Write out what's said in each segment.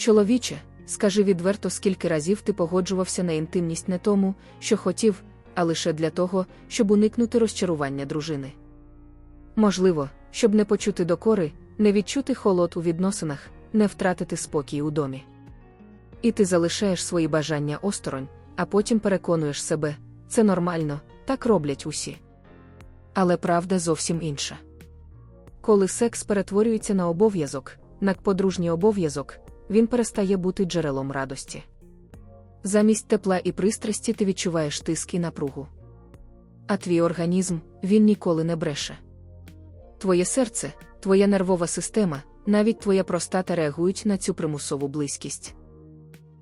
Чоловіче, скажи відверто, скільки разів ти погоджувався на інтимність не тому, що хотів, а лише для того, щоб уникнути розчарування дружини. Можливо, щоб не почути докори, не відчути холод у відносинах, не втратити спокій у домі. І ти залишаєш свої бажання осторонь, а потім переконуєш себе, це нормально, так роблять усі. Але правда зовсім інша. Коли секс перетворюється на обов'язок, на подружній обов'язок, він перестає бути джерелом радості. Замість тепла і пристрасті ти відчуваєш тиск і напругу. А твій організм він ніколи не бреше. Твоє серце, твоя нервова система, навіть твоя простата реагують на цю примусову близькість.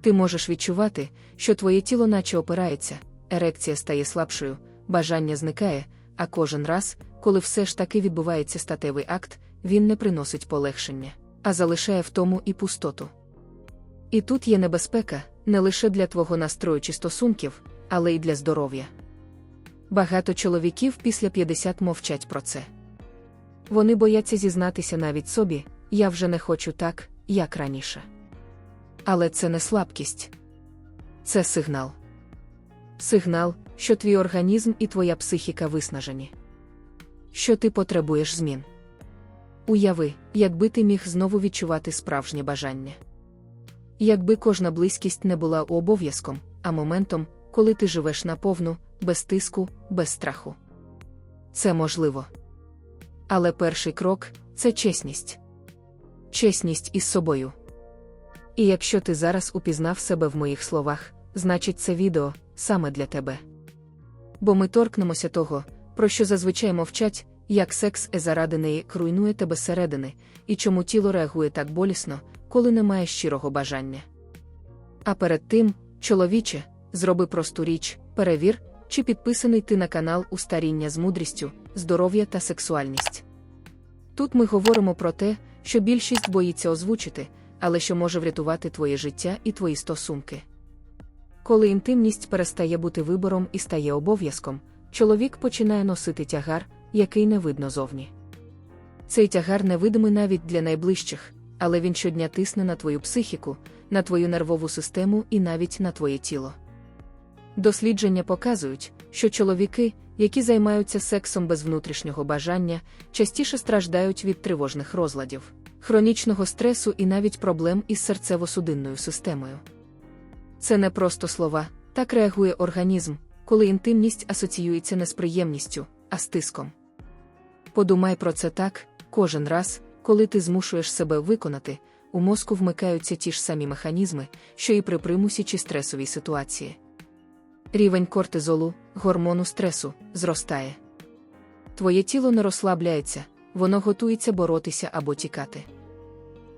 Ти можеш відчувати, що твоє тіло наче опирається, ерекція стає слабшою, бажання зникає, а кожен раз, коли все ж таки відбувається статевий акт, він не приносить полегшення, а залишає втому і пустоту. І тут є небезпека не лише для твого настрою чи стосунків, але й для здоров'я. Багато чоловіків після 50 мовчать про це. Вони бояться зізнатися навіть собі, я вже не хочу так, як раніше. Але це не слабкість. Це сигнал. Сигнал, що твій організм і твоя психіка виснажені. Що ти потребуєш змін. Уяви, якби ти міг знову відчувати справжнє бажання. Якби кожна близькість не була обов'язком, а моментом, коли ти живеш наповну, без тиску, без страху. Це можливо. Але перший крок це чесність. Чесність із собою. І якщо ти зараз упізнав себе в моїх словах, значить це відео саме для тебе. Бо ми торкнемося того, про що зазвичай мовчать, як секс е заради неї руйнує тебе зсередини, і чому тіло реагує так болісно, коли немає щирого бажання. А перед тим, чоловіче, зроби просту річ, перевір, чи підписаний ти на канал у старіння з мудрістю, здоров'я та сексуальність. Тут ми говоримо про те, що більшість боїться озвучити, але що може врятувати твоє життя і твої стосунки. Коли інтимність перестає бути вибором і стає обов'язком, чоловік починає носити тягар, який не видно зовні. Цей тягар невидимий навіть для найближчих, але він щодня тисне на твою психіку, на твою нервову систему і навіть на твоє тіло. Дослідження показують, що чоловіки, які займаються сексом без внутрішнього бажання, частіше страждають від тривожних розладів, хронічного стресу і навіть проблем із серцево-судинною системою. Це не просто слова, так реагує організм, коли інтимність асоціюється не з приємністю, а з тиском. Подумай про це так, кожен раз, коли ти змушуєш себе виконати, у мозку вмикаються ті ж самі механізми, що і при примусі чи стресовій ситуації. Рівень кортизолу, гормону стресу, зростає. Твоє тіло не розслабляється, воно готується боротися або тікати.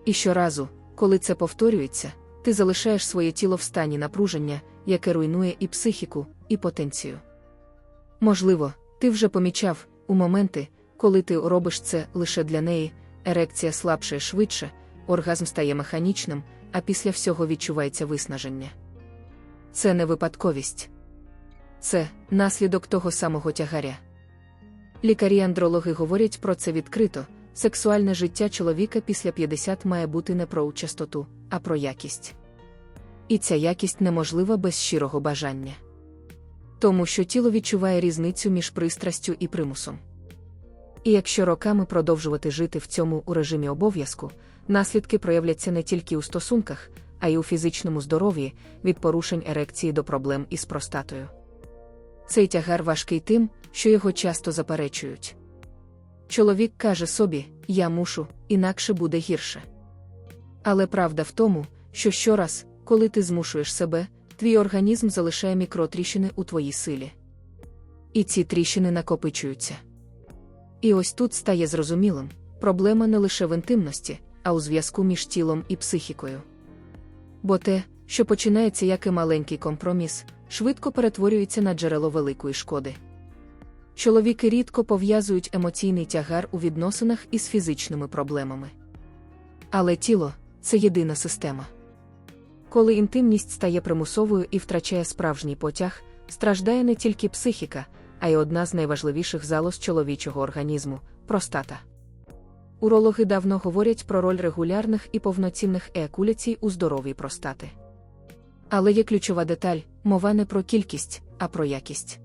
І щоразу, коли це повторюється, ти залишаєш своє тіло в стані напруження, яке руйнує і психіку, і потенцію. Можливо, ти вже помічав, у моменти, коли ти робиш це лише для неї, ерекція слабшає швидше, оргазм стає механічним, а після всього відчувається виснаження. Це не випадковість. Це наслідок того самого тягаря. Лікарі-андрологи говорять про це відкрито. Сексуальне життя чоловіка після 50 має бути не про частоту, а про якість. І ця якість неможлива без щирого бажання. Тому що тіло відчуває різницю між пристрастю і примусом. І якщо роками продовжувати жити в цьому у режимі обов'язку, наслідки проявляться не тільки у стосунках, а й у фізичному здоров'ї від порушень ерекції до проблем із простатою. Цей тягар важкий тим, що його часто заперечують. Чоловік каже собі, я мушу, інакше буде гірше. Але правда в тому, що щораз, коли ти змушуєш себе, твій організм залишає мікротріщини у твоїй силі. І ці тріщини накопичуються. І ось тут стає зрозумілим проблема не лише в інтимності, а у зв'язку між тілом і психікою. Бо те, що починається як і маленький компроміс, швидко перетворюється на джерело великої шкоди. Чоловіки рідко пов'язують емоційний тягар у відносинах із фізичними проблемами. Але тіло це єдина система. Коли інтимність стає примусовою і втрачає справжній потяг, страждає не тільки психіка, а й одна з найважливіших залоз чоловічого організму простата. Урологи давно говорять про роль регулярних і повноцінних еякуляцій у здоровій простати. Але є ключова деталь мова не про кількість, а про якість.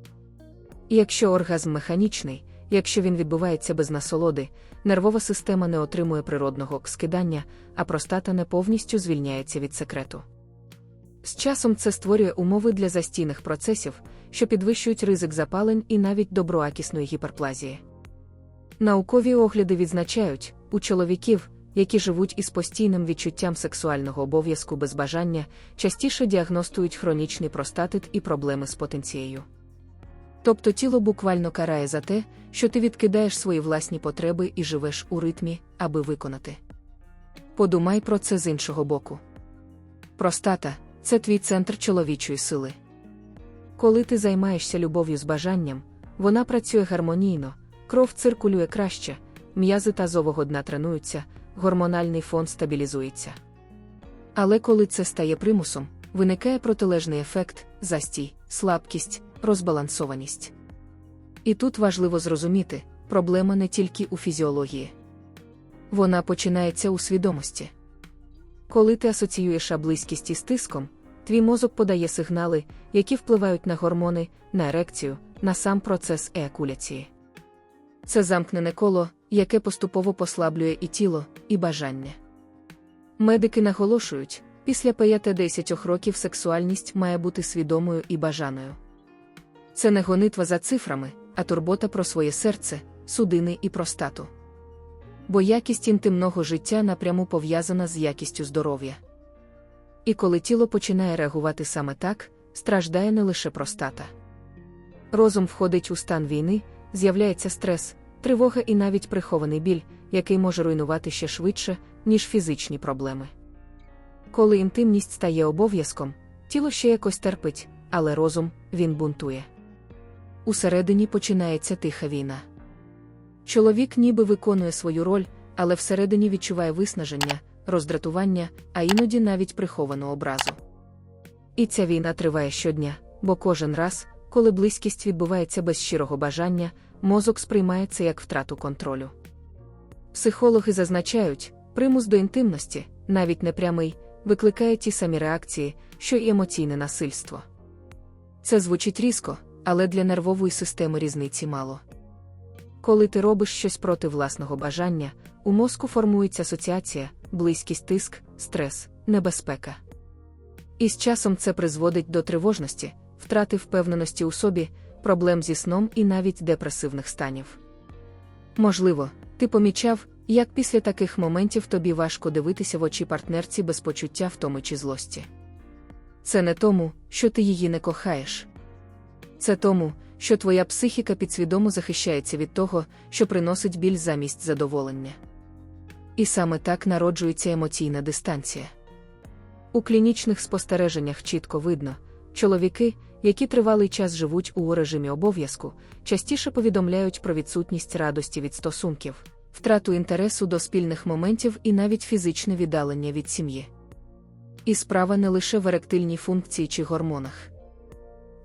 І якщо оргазм механічний, якщо він відбувається без насолоди, нервова система не отримує природного скидання, а простата не повністю звільняється від секрету. З часом це створює умови для застійних процесів, що підвищують ризик запалень і навіть доброакісної гіперплазії. Наукові огляди відзначають, у чоловіків, які живуть із постійним відчуттям сексуального обов'язку без бажання, частіше діагностують хронічний простатит і проблеми з потенцією. Тобто тіло буквально карає за те, що ти відкидаєш свої власні потреби і живеш у ритмі, аби виконати. Подумай про це з іншого боку. Простата це твій центр чоловічої сили. Коли ти займаєшся любов'ю з бажанням, вона працює гармонійно, кров циркулює краще, м'язи тазового дна тренуються, гормональний фон стабілізується. Але коли це стає примусом, виникає протилежний ефект, застій, слабкість, розбалансованість. І тут важливо зрозуміти, проблема не тільки у фізіології. Вона починається у свідомості. Коли ти асоціюєш близькість із тиском, твій мозок подає сигнали, які впливають на гормони, на ерекцію, на сам процес еякуляції. Це замкнене коло, яке поступово послаблює і тіло, і бажання. Медики наголошують, після 5-10 років сексуальність має бути свідомою і бажаною. Це не гонитва за цифрами, а турбота про своє серце, судини і простату. Бо якість інтимного життя напряму пов'язана з якістю здоров'я. І коли тіло починає реагувати саме так, страждає не лише простата. Розум входить у стан війни, з'являється стрес, тривога і навіть прихований біль, який може руйнувати ще швидше, ніж фізичні проблеми. Коли інтимність стає обов'язком, тіло ще якось терпить, але розум він бунтує. Усередині починається тиха війна. Чоловік ніби виконує свою роль, але всередині відчуває виснаження, роздратування, а іноді навіть приховану образу. І ця війна триває щодня, бо кожен раз, коли близькість відбувається без щирого бажання, мозок сприймає це як втрату контролю. Психологи зазначають, примус до інтимності, навіть непрямий, викликає ті самі реакції, що і емоційне насильство. Це звучить різко, але для нервової системи різниці мало. Коли ти робиш щось проти власного бажання, у мозку формується асоціація, близькість тиск, стрес, небезпека. І з часом це призводить до тривожності, втрати впевненості у собі, проблем зі сном і навіть депресивних станів. Можливо, ти помічав, як після таких моментів тобі важко дивитися в очі партнерці без почуття втоми чи злості. Це не тому, що ти її не кохаєш. Це тому, що твоя психіка підсвідомо захищається від того, що приносить біль замість задоволення. І саме так народжується емоційна дистанція. У клінічних спостереженнях чітко видно, чоловіки, які тривалий час живуть у режимі обов'язку, частіше повідомляють про відсутність радості від стосунків, втрату інтересу до спільних моментів і навіть фізичне віддалення від сім'ї. І справа не лише в еректильній функції чи гормонах.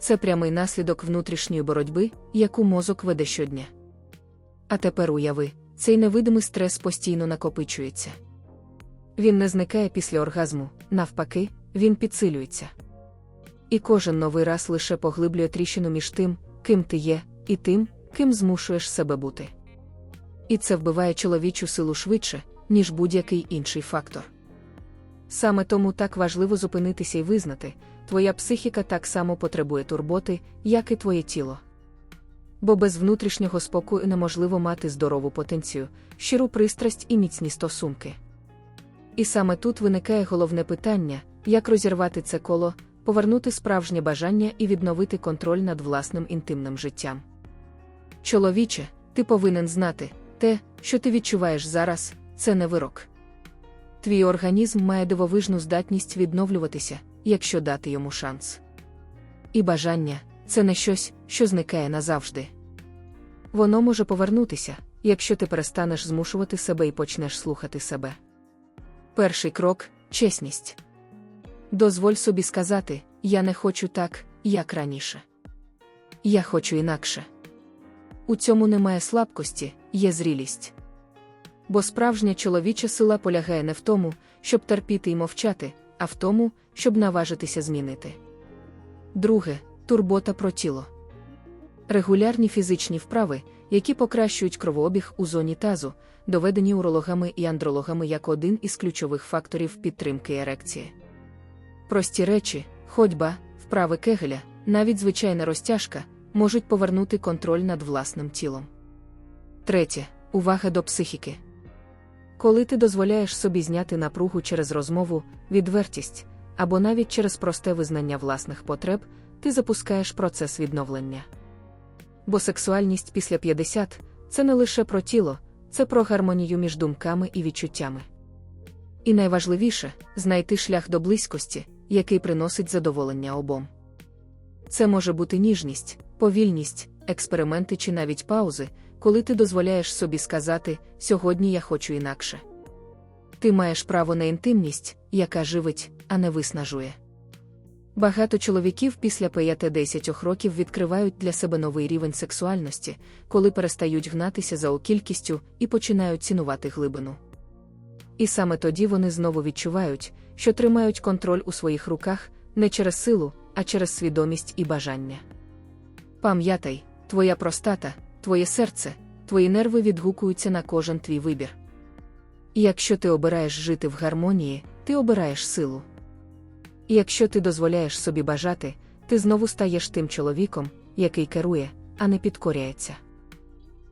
Це прямий наслідок внутрішньої боротьби, яку мозок веде щодня. А тепер уяви, цей невидимий стрес постійно накопичується. Він не зникає після оргазму, навпаки, він підсилюється. І кожен новий раз лише поглиблює тріщину між тим, ким ти є, і тим, ким змушуєш себе бути. І це вбиває чоловічу силу швидше, ніж будь-який інший фактор. Саме тому так важливо зупинитися і визнати, твоя психіка так само потребує турботи, як і твоє тіло. Бо без внутрішнього спокою неможливо мати здорову потенцію, щиру пристрасть і міцні стосунки. І саме тут виникає головне питання, як розірвати це коло, повернути справжнє бажання і відновити контроль над власним інтимним життям. Чоловіче, ти повинен знати, те, що ти відчуваєш зараз, це не вирок. Твій організм має дивовижну здатність відновлюватися, якщо дати йому шанс. І бажання це не щось, що зникає назавжди. Воно може повернутися, якщо ти перестанеш змушувати себе і почнеш слухати себе. Перший крок чесність. Дозволь собі сказати: я не хочу так, як раніше. Я хочу інакше. У цьому немає слабкості, є зрілість. Бо справжня чоловіча сила полягає не в тому, щоб терпіти і мовчати, а в тому, щоб наважитися змінити. Друге турбота про тіло. Регулярні фізичні вправи, які покращують кровообіг у зоні тазу, доведені урологами і андрологами як один із ключових факторів підтримки ерекції. Прості речі, ходьба, вправи кегеля, навіть звичайна розтяжка, можуть повернути контроль над власним тілом. Третє увага до психіки. Коли ти дозволяєш собі зняти напругу через розмову, відвертість або навіть через просте визнання власних потреб, ти запускаєш процес відновлення. Бо сексуальність після 50 це не лише про тіло, це про гармонію між думками і відчуттями. І найважливіше знайти шлях до близькості, який приносить задоволення обом. Це може бути ніжність, повільність, експерименти чи навіть паузи, коли ти дозволяєш собі сказати сьогодні я хочу інакше. Ти маєш право на інтимність, яка живить, а не виснажує. Багато чоловіків після 5-10 років відкривають для себе новий рівень сексуальності, коли перестають гнатися за окількістю і починають цінувати глибину. І саме тоді вони знову відчувають, що тримають контроль у своїх руках не через силу, а через свідомість і бажання. Пам'ятай, твоя простата, твоє серце, твої нерви відгукуються на кожен твій вибір. І якщо ти обираєш жити в гармонії, ти обираєш силу. І якщо ти дозволяєш собі бажати, ти знову стаєш тим чоловіком, який керує, а не підкоряється.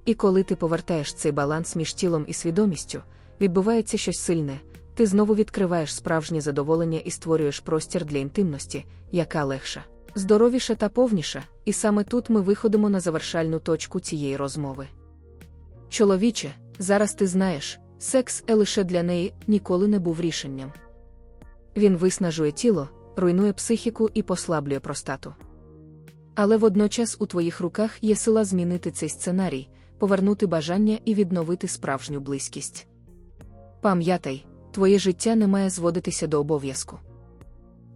І коли ти повертаєш цей баланс між тілом і свідомістю, відбувається щось сильне, ти знову відкриваєш справжнє задоволення і створюєш простір для інтимності, яка легша, здоровіша та повніша, і саме тут ми виходимо на завершальну точку цієї розмови. Чоловіче, зараз ти знаєш, секс е лише для неї ніколи не був рішенням. Він виснажує тіло, руйнує психіку і послаблює простату. Але водночас у твоїх руках є сила змінити цей сценарій, повернути бажання і відновити справжню близькість. Пам'ятай, твоє життя не має зводитися до обов'язку.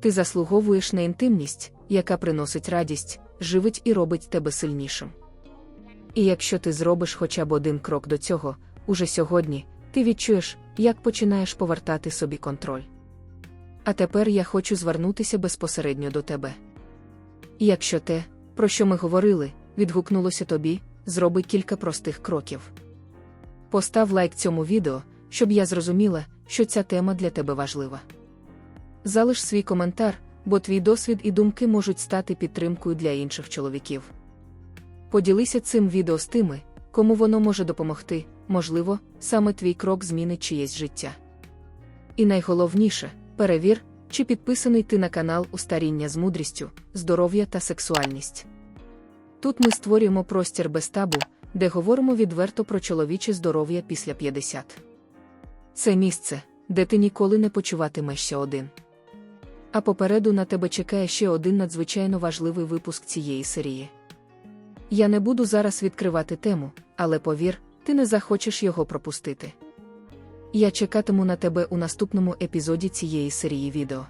Ти заслуговуєш на інтимність, яка приносить радість, живить і робить тебе сильнішим. І якщо ти зробиш хоча б один крок до цього, уже сьогодні, ти відчуєш, як починаєш повертати собі контроль. А тепер я хочу звернутися безпосередньо до тебе. Якщо те, про що ми говорили, відгукнулося тобі, зроби кілька простих кроків. Постав лайк цьому відео, щоб я зрозуміла, що ця тема для тебе важлива. Залиш свій коментар, бо твій досвід і думки можуть стати підтримкою для інших чоловіків. Поділися цим відео з тими, кому воно може допомогти, можливо, саме твій крок змінить чиєсь життя. І найголовніше перевір, чи підписаний ти на канал Устаріння з мудрістю, здоров'я та сексуальність. Тут ми створюємо простір без табу, де говоримо відверто про чоловіче здоров'я після 50. Це місце, де ти ніколи не почуватимешся один. А попереду на тебе чекає ще один надзвичайно важливий випуск цієї серії. Я не буду зараз відкривати тему, але повір, ти не захочеш його пропустити. Я чекатиму на тебе у наступному епізоді цієї серії відео.